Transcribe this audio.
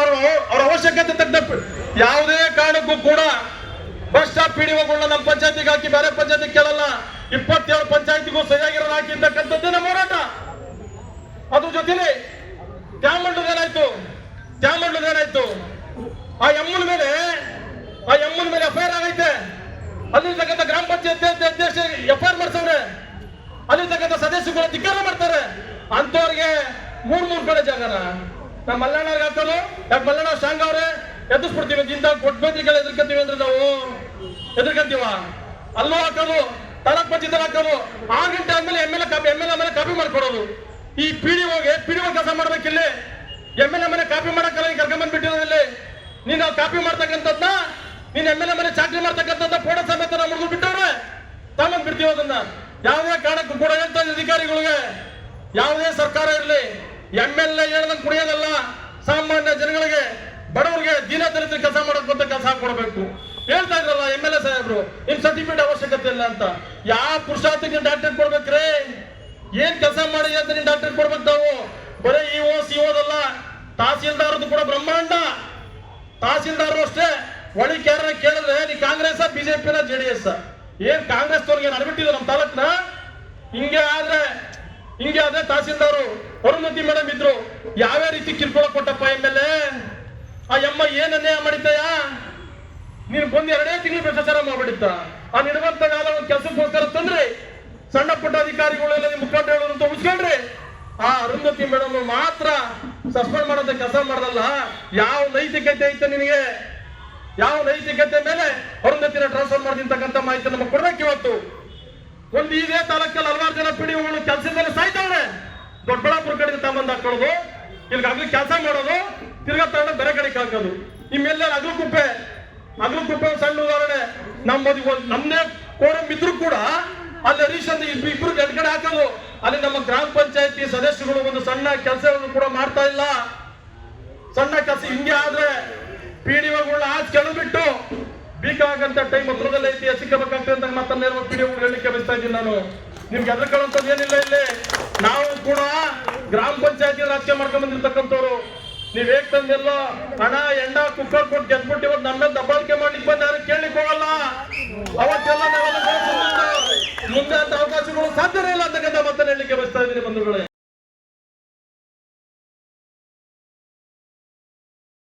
ಅವರು ಅವ್ರ ಅವಶ್ಯಕತೆ ತಕ್ಕ ಯಾವುದೇ ಕಾರಣಕ್ಕೂ ಕೂಡ ಬಸ್ ಸ್ಟಾಪ್ ಪಿಡಿಒಗಳನ್ನ ನಮ್ಮ ಪಂಚಾಯತಿಗೆ ಹಾಕಿ ಬೇರೆ ಪಂಚಾಯತಿ ಕೇಳಲ್ಲ. ಇಪ್ಪತ್ತೇಳು ಪಂಚಾಯತಿಗೂ ಸರಿಯಾಗಿರೋ ಹಾಕಿರ್ತಕ್ಕಂಥದ್ದೇ ನಮ್ಮ ಹೋರಾಟ. ಅದ್ರ ಜೊತೆಲಿ ತ್ಯಾಮಂಡದೇನಾಯ್ತು ತ್ಯಾಮಂಡದೇನಾಯ್ತು ಆ ಎಮ್ಮನ ಮೇಲೆ, ಆ ಎಮ್ಮನ ಮೇಲೆ ಎಫ್ ಐ ಆರ್ ಆಗೈತೆ. ಅಲ್ಲಿರ್ತಕ್ಕಂಥ ಗ್ರಾಮ ಪಂಚಾಯತ್ ಅಧ್ಯಕ್ಷ ಎಫ್ ಐ ಆರ್ ಮಾಡ್ಸವ್ರೆ. ಅಲ್ಲಿರ್ತಕ್ಕಂಥ ಸದಸ್ಯರುಗಳ ಧಿಕ್ಕಾರ ಮಾಡ್ತಾರೆ. ಅಂತವ್ರಿಗೆ ಮೂರ್ ಮೂರ್ ಕಡೆ ಜಾಗನ. ನಮ್ಮ ಮಲ್ಲಣ್ಣವ್ರಿಗೆ ಹಾಕೋದು ಯಾಕೆ ಮಲ್ಲಣ್ಣ ಸ್ಟ್ರಾಂಗ್ ಅವ್ರೆ? ಎದುರಿಸ್ಬಿಡ್ತೀವಿ ಇಂಥ ಕೊಟ್ಬೇದ್ರಿಗೆಲ್ಲ ಎದುರ್ಕಂತೀವಿ ಅಂದ್ರೆ ನಾವು? ಎದುರ್ಕಂತೀವ ಅಲ್ಲೂ ಹಾಕೋದು ತಾಲೂಕ್ ಪಂಚಾಯತ್ ಹಾಕೋದು. ಆರು ಗಂಟೆ ಆದ್ಮೇಲೆ M L copy M L copy ಮಾಡ್ಕೊಡೋದು. ಈ ಪಿ ಡಿ ಹೋಗಿ ಪಿ ಡಿ ಕೆಲಸ ಮಾಡ್ಬೇಕಿಲ್ಲಿ ಎಂ ಎಲ್ ಎ ಮನೆ ಕಾಪಿ ಮಾಡಕ್ಕಲ್ಲ ನೀನ್ ಕರ್ಕೊಂಡ್ ಬಂದ್ಬಿಟ್ಟಿರೋದಿಲ್ಲಿ ನೀನ್ ನಾವು ಕಾಪಿ ಮಾಡ್ತಕ್ಕಂಥದ್ನ, ನೀನ್ ಎಂ ಎಲ್ ಎ ಮನೆ ಚಾಕ್ರಿ ಮಾಡ್ತಕ್ಕಂಥದ್ದ ಫೋಟೋ ಸಮೇತ ನಾವು ಮುಗಿದು ಬಿಟ್ಟವ್ರೆ. ತಗೊಂಡ್ ಬಿಡ್ತೀವಿ ಅದನ್ನ. ಯಾವುದೇ ಕಾರಣಕ್ಕೂ ಕೂಡ ಹೇಳ್ತಾ ಅಧಿಕಾರಿಗಳಿಗೆ. ಯಾವುದೇ ಸರ್ಕಾರ ಇರಲಿ. ಎಂ ಎಲ್ ಎ ಹೇಳ್ದಂಗೆ ಕುಡಿಯೋದಲ್ಲ. ಬಡವರಿಗೆ ದೀನ ದಲಿತ ಕೆಲಸ ಮಾಡೋದು ಅಂತ ಕೆಲಸ ಕೊಡಬೇಕು. ಹೇಳ್ತಾ ಇದ್ರಲ್ಲ ಎಂ ಎಲ್ ಎ ಸಾಹೇಬ್ರು, ನಿಮ್ ಸರ್ಟಿಫಿಕೇಟ್ ಅವಶ್ಯಕತೆ ಇಲ್ಲ ಅಂತ. ಯಾವ ಪುರುಷಾರ್ಥಕ್ಕೆ ಡಾಕ್ಟರ್ ಕೊಡ್ಬೇಕ್ರೆ ಏನ್ ಕೆಲಸ ಮಾಡಿ ಅಂತ ನೀನ್ ಡಾಕ್ಟರ್ ಕೊಡ್ಬೇಕು ನಾವು? ಬರೀ ಇ ಓ ಸಿ ಓದಲ್ಲ ತಹಸೀಲ್ದಾರದು ಕೂಡ ಬ್ರಹ್ಮಾಂಡ. ತಹಸೀಲ್ದಾರರು ಅಷ್ಟೇ. ಒಳಿ ಯಾರ ಕೇಳಿದ್ರೆ ನೀ ಕಾಂಗ್ರೆಸ್ ಬಿಜೆಪಿನ ಜೆ ಡಿ ಎಸ್ ಏನ್ ಕಾಂಗ್ರೆಸ್ ಅವ್ರಿಗೆ ನಡ್ಬಿಟ್ಟಿದ್ರು ನಮ್ಮ ತಾಲೂಕ್ನ? ಹಿಂಗೆ ಆದ್ರೆ ಹಿಂಗೆ ಆದ್ರೆ ತಹಸೀಲ್ದಾರು ಅರುಣತಿ ಮೇಡಮ್ ಇದ್ರು, ಯಾವ್ಯಾವ ರೀತಿ ಕಿರುಕುಳ ಕೊಟ್ಟಪ್ಪ ಎಂ ಎಲ್ ಆ ಎಮ್ಮ ಏನ್ ಅನ್ಯಾಯ ನೀನು ಬಂದು ಎರಡೇ ತಿಂಗಳು ಭ್ರಷ್ಟಾಚಾರ ಮಾಡ್ಬಿಡಿತ್ತ ಆ ನಿಡುವಂತ ಕಾಲ ಒಂದು ಕೆಲಸಕ್ಕೋಸ್ಕರ ತಂದ್ರೆ. ಸಣ್ಣ ಪುಟ್ಟ ಅಧಿಕಾರಿಗಳೆಲ್ಲ ನಿಮ್ ಮುಖಂಡ ಹೇಳೋದು ಅಂತ ಉಳಿಸ್ಕೊಂಡ್ರಿ ಆ ಅರುಂಧತಿ ಮೇಡಮ್ ಮಾತ್ರ ಸಸ್ಪೆಂಡ್ ಮಾಡೋದ ಕೆಲಸ ಮಾಡಲ್ಲ ಯಾವ ನೈತಿಕತೆ ಐತೆ ನಿನಗೆ? ಯಾವ ನೈತಿಕತೆ ಮೇಲೆ ಅರುಂಧತಿನ ಟ್ರಾನ್ಸ್ಫರ್ ಮಾಡಿರ್ತಕ್ಕಂಥ ಮಾಹಿತಿ ನಮಗೆ ಕೊಡ್ಬೇಕು ಇವತ್ತು. ಒಂದು ಇದೇ ತಾಲೂಕಲ್ಲಿ ಹಲವಾರು ಜನ ಪಿಡಿಗಳು ಕೆಲಸದಲ್ಲಿ ಸಾಯ್ತಾವ್ರೆ. ದೊಡ್ಡಬಳ್ಳಾಪುರ ಕಡೆಯಿಂದ ತಗೊಂಡ್ ಹಾಕೊಳ್ಳೋದು, ಇಲ್ಲಿಗಾಗ್ಲಿ ಕೆಲಸ ಮಾಡೋದು ತಿರ್ಗಾ ತಗೊಂಡು ಬೇರೆ ಕಡೆ ಹಾಕೋದು ನಿಮ್ಮೆಲ್ಲ ಅಗ್ಲು ಕುಪ್ಪೆ ಅಗ್ಲು ಕುಪ್ಪೆ ಸಣ್ಣ ಉದಾಹರಣೆ. ನಮ್ಮದು ನಮ್ದೇ ಕೋರಂ ಇದ್ರು ಕೂಡ ಅಲ್ಲಿ ಹರೀಶ್ ಅಂತ ಇಬ್ರು ಎರಡು ಕಡೆ ಹಾಕೋದು. ಅಲ್ಲಿ ನಮ್ಮ ಗ್ರಾಮ ಪಂಚಾಯತಿ ಸದಸ್ಯರುಗಳು ಒಂದು ಸಣ್ಣ ಕೆಲಸವನ್ನು ಕೂಡ ಮಾಡ್ತಾ ಇಲ್ಲ. ಸಣ್ಣ ಕೆಲಸ ಹಿಂಗೆ ಆದ್ರೆ ಪಿ ಡಿ ಒಗಳನ್ನ ಆಚೆ ಕೆಳಬಿಟ್ಟು ಬೇಕಾಗಂತ ಟೈಮ್ ಹತ್ರದಲ್ಲಿ ಐತಿ ಸಿಕ್ಕಬೇಕಾಗ್ತದೆ ಅಂತ ಡಿ ಒಗಳು ಹೇಳಲಿಕ್ಕೆ ಬಯಸ್ತಾ ಇದ್ದೀನಿ ನಾನು. ನಿಮ್ಗೆ ಎದ್ರಕೊಳ್ಳೋಂಥದ್ದು ಏನಿಲ್ಲ ಇಲ್ಲಿ. ನಾವು ಕೂಡ ಗ್ರಾಮ ಪಂಚಾಯತಿ ರಾಜಕೀಯ ಮಾಡ್ಕೊಂಡ್ ಬಂದಿರ್ತಕ್ಕಂಥವ್ರು ನೀವ್ ಹೇಗ್ ತಂದೆಲ್ಲ ಹಣ ಎಂಡ ಕುಕ್ಕರ್ ಕೊಟ್ಟು ಗೆದ್ಬಿಟ್ಟು ಇವತ್ತು ಮೇಲೆ ದಬ್ಬಾಳಿಕೆ ಮಾಡ್ಲಿಕ್ಕೆ ಬಂದು ಯಾರು ಕೇಳಲಿಕ್ಕೆ ಹೋಗಲ್ಲ ಅವತ್ತೆಲ್ಲ ನಾವೆಲ್ಲ. ಮುಂದೆ ಅವಕಾಶಗಳು ಸಾಧ್ಯನೇ ಇಲ್ಲ ಅಂತಕ್ಕಂಥ ಮತ್ತೆ ಹೇಳಲಿಕ್ಕೆ ಬಯಸ್ತಾ ಇದ್ದೀನಿ ಬಂಧುಗಳೇ